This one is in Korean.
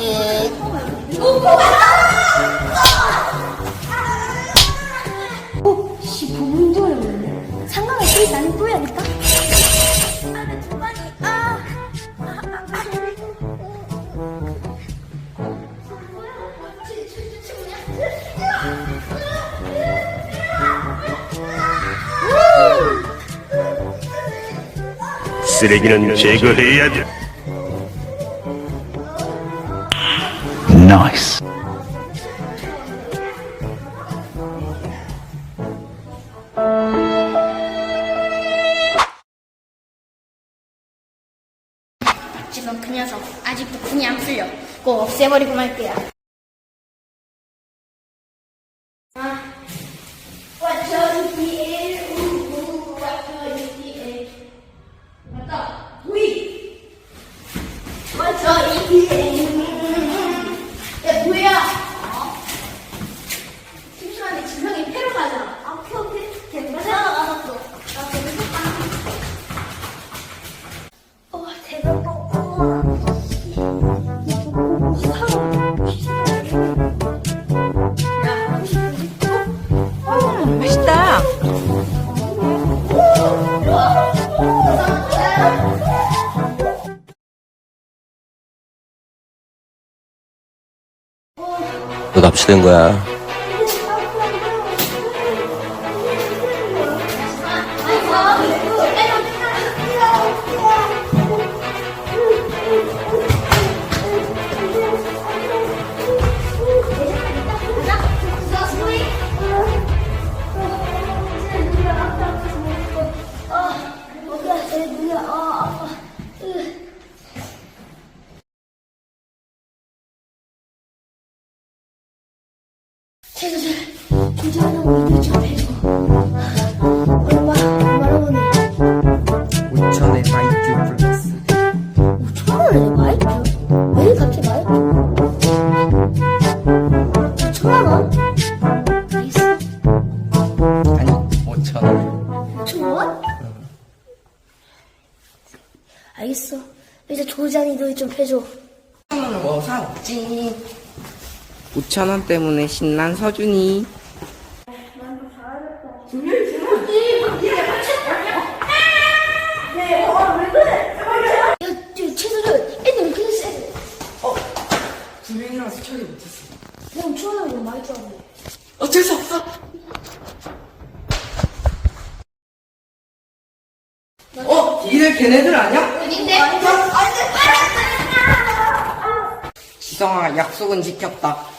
예. 어, 씨, 부분적으로 모르네. 상관없이 나는 뿌려야겠다. 쓰레기는 제거해야 돼. Nice. 지금 그 녀석 아직도 분이 안 풀려. 꼭 없애버리고 말게야. 너 납치된 거야. 최소들 조절하고 있는 좀 해줘. 얼마 얼마나 보내? 5천에 마이큐 플러스 천 원에 마이크? 왜 갑자기 마이크? 천만 원? 알겠어. 아니 5천원 천 원? 알겠어. 이제 조장이도 좀 해줘. 뭐 사왔지 5천원 때문에 신난 서준이 애들. 두 명이라서 처리 못했어 그냥. 어쩔 수 없어 어? 니네 걔네들 아니야? 아닌데? 지성아 약속은 지켰다